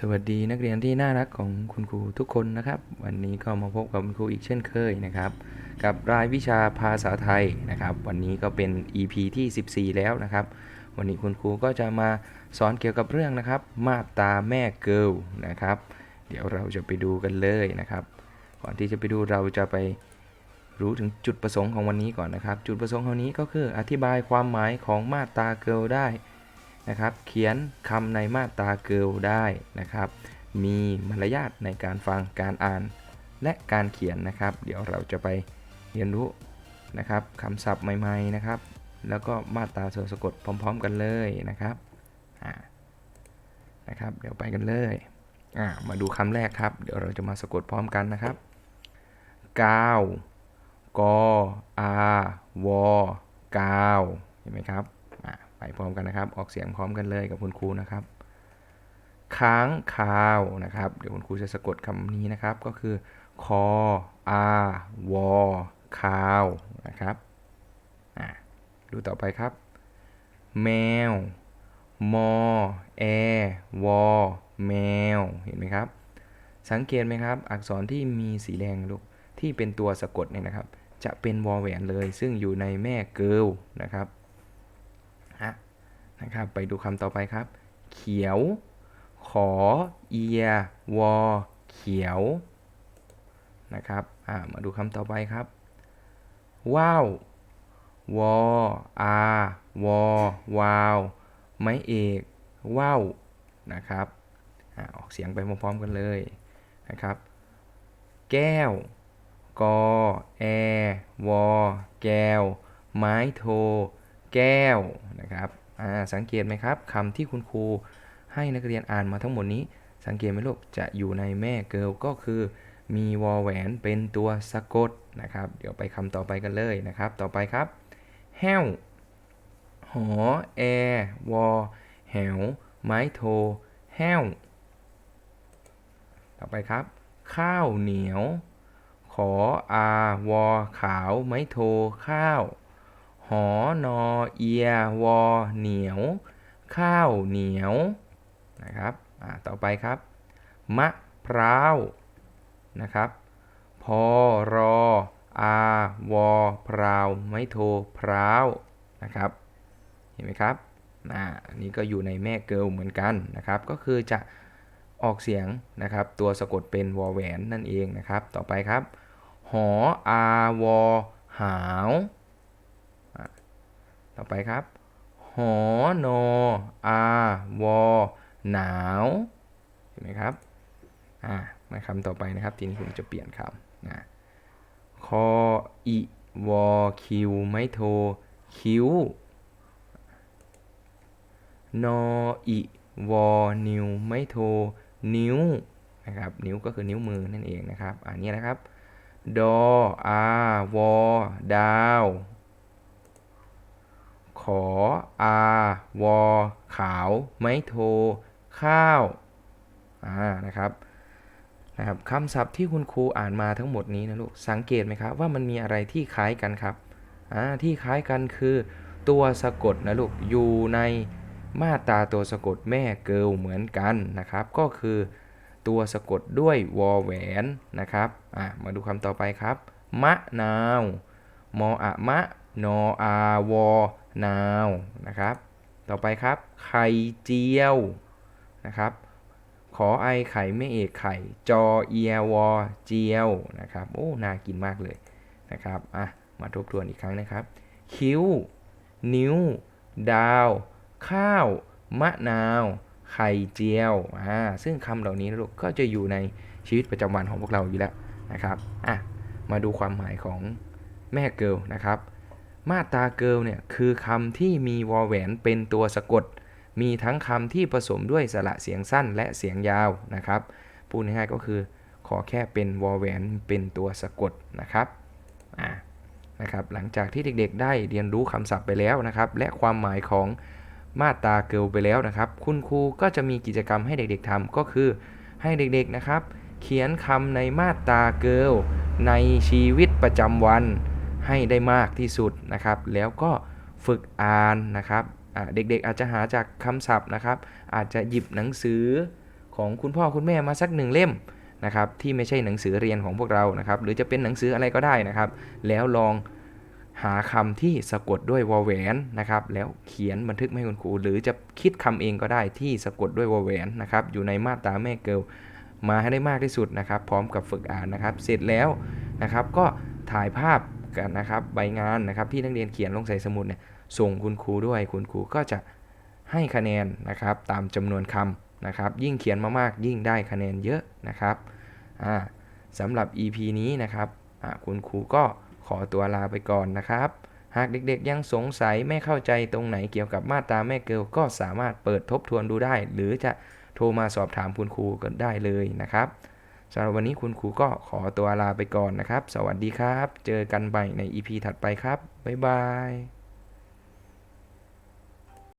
สวัสดีนักเรียนที่น่ารักของคุณครูทุกคนนะครับ วันนี้ก็มาพบกับคุณครูอีกเช่นเคยนะครับ กับรายวิชาภาษาไทยนะครับ วันนี้ก็เป็น EP ที่ 14 แล้วนะครับ วันนี้คุณครูก็จะมาสอนเกี่ยวกับเรื่องนะครับ มาตาแม่เกิลนะครับ เดี๋ยวเราจะไปดูกันเลยนะครับ ก่อนที่จะไปดูเราจะไปรู้ถึงจุดประสงค์ของวันนี้ก่อนนะครับ จุดประสงค์ของนี้ก็คืออธิบายความหมายของมาตาเกิลได้ นะครับ เขียนคำในมาตราเกิลได้นะครับ มีมารยาทในการฟังการอ่าน และการเขียนนะครับ เดี๋ยวเราจะไปเรียนรู้นะครับคำศัพท์ใหม่ๆนะครับ แล้วก็มาตราส่วนสะกดพร้อม ๆ กันเลยนะครับอ่านะครับ เดี๋ยวไปกันเลยมาดูคำแรกครับ เดี๋ยวเราจะมาสะกดพร้อมกันนะครับกาวกออาวอกาวเห็นไหมครับ ไปพร้อมกันนะครับ ออกเสียงพร้อมกันเลยกับคุณครูนะครับ ค้างคาวนะครับ เดี๋ยวคุณครูจะสะกดคำนี้นะครับ ก็คือคออาวอคาวนะครับอะดูต่อไปครับ แมว มอ แอ วอ แมว เห็นไหมครับ สังเกตไหมครับ อักษรที่มีสีแดงลูกที่เป็นตัวสะกดเนี่ยนะครับ จะเป็นวอแหวนเลย ซึ่งอยู่ในแม่เกิลนะครับ นะครับ ไปดูคำต่อไปครับ เขียว ขอ เอีย วอ เขียว นะครับ อ่า มาดูคำต่อไปครับ ว้าว วอ อา วอ วาว ไม้เอก ว้าว นะครับอ่าออกเสียงไปพร้อมๆกันเลยนะครับ แก้ว กอ แอ วอ แก้ว ไม้โท แก้วนะครับ สังเกตไหมครับคำที่คุณครูให้นักเรียนอ่านมาทั้งหมดนี้ สังเกตไหมลูกจะอยู่ในแม่เกิลก็คือมีวอแหวนเป็นตัวสะกดนะครับ เดี๋ยวไปคำต่อไปกันเลยนะครับ ต่อไปครับแห้วหอแอวอแหวไม้โทแห้ว ต่อไปครับ ข้าวเหนียว ขออาวอขาวไม้โทข้าว หอนอเอียวอเหนียว ข้าวเหนียวนะครับอ่าต่อไปครับ มะพร้าวนะครับพอรออาวอพราว ไม่โทพร้าวนะครับ เห็นไหมครับอ่านนี้ก็อยู่ในแม่เกิลเหมือนกันนะครับ ก็คือจะออกเสียงนะครับ ตัวสะกดเป็นวอแหวนนั่นเองนะครับ ต่อไปครับ หออาวอหาว ต่อไปครับ หอนออาวอหนาว เห็นไหมครับ อ่า มาคำต่อไปนะครับ ทีนี้ผมจะเปลี่ยนคำนะคออิวอคิวไม่โทคิว นออิวอนิวไม่โทนิ้วนะครับ นิ้วก็คือนิ้วมือนั่นเองนะครับ อันนี้นะครับ ดออาวอดาว ขออาวอขาว ไม่โท ข้าวอ่านะครับนะครับคำศัพท์ที่คุณครูอ่านมาทั้งหมดนี้นะลูกสังเกตไหมครับว่ามันมีอะไรที่คล้ายกันครับอ่าที่คล้ายกันคือตัวสะกดนะลูกอยู่ในมาตราตัวสะกดแม่เกิลเหมือนกันนะครับ ก็คือตัวสะกดด้วยวอแหวนนะครับอ่ามาดูคำต่อไปครับ มะนาว มออะมะ นออาวอนาวนะครับ ต่อไปครับ ไข่เจียวนะครับ ขอไอไข่ไม่เอกไข่ จอเอียวอเจียวนะครับ โอ้ น่ากินมากเลยนะครับ อะ มาทบทวนอีกครั้งนะครับ คิ้ว นิ้ว ดาว ข้าว มะนาว ไข่เจียว อ่า ซึ่งคำเหล่านี้ลูกก็จะอยู่ในชีวิตประจำวันของพวกเราอยู่แล้วนะครับ อะ มาดูความหมายของแม่เกิลนะครับ มาตราเกิลเนี่ยคือคำที่มีวอแหวนเป็นตัวสะกด มีทั้งคำที่ผสมด้วยสระเสียงสั้นและเสียงยาวนะครับพูดง่ายๆก็คือขอแค่เป็นวอแหวนเป็นตัวสะกดนะครับอ่านะครับหลังจากที่เด็กๆ ได้เรียนรู้คำศัพท์ไปแล้วนะครับ และความหมายของมาตราเกิลไปแล้วนะครับ คุณครูก็จะมีกิจกรรมให้เด็กๆทำก็คือให้เด็กๆนะครับ เขียนคำในมาตราเกิลในชีวิตประจำวัน ให้ได้มากที่สุดนะครับ แล้วก็ฝึกอ่านนะครับเด็กๆอาจจะหาจากคำศัพท์นะครับ อาจจะหยิบหนังสือของคุณพ่อคุณแม่มาสักหนึ่งเล่มนะครับที่ไม่ใช่หนังสือเรียนของพวกเรานะครับ หรือจะเป็นหนังสืออะไรก็ได้นะครับ แล้วลองหาคำที่สะกดด้วยวอแหวนนะครับ แล้วเขียนบันทึกให้คุณครู หรือจะคิดคำเองก็ได้ที่สะกดด้วยวอแหวนนะครับ อยู่ในมาตราแม่เกิลมาให้ได้มากที่สุดนะครับ พร้อมกับฝึกอ่านนะครับ เสร็จแล้วนะครับก็ถ่ายภาพ กันนะครับใบงานนะครับที่นักเรียนเขียนลงใส่สมุดเนี่ยส่งคุณครูด้วยคุณครูก็จะให้คะแนนนะครับตามจำนวนคำนะครับ ยิ่งเขียนมามากยิ่งได้คะแนนเยอะนะครับอ่าสำหรับ EP นี้นะครับคุณครูก็ขอตัวลาไปก่อนนะครับ หากเด็กๆยังสงสัยไม่เข้าใจตรงไหนเกี่ยวกับมาตราแม่เกลก็สามารถเปิดทบทวนดูได้ หรือจะโทรมาสอบถามคุณครูกันได้เลยนะครับ สำหรับวันนี้คุณครูก็ขอตัวลาไปก่อนนะครับ สวัสดีครับ เจอกันใหม่ใน EP ถัดไปครับ บ๊ายบาย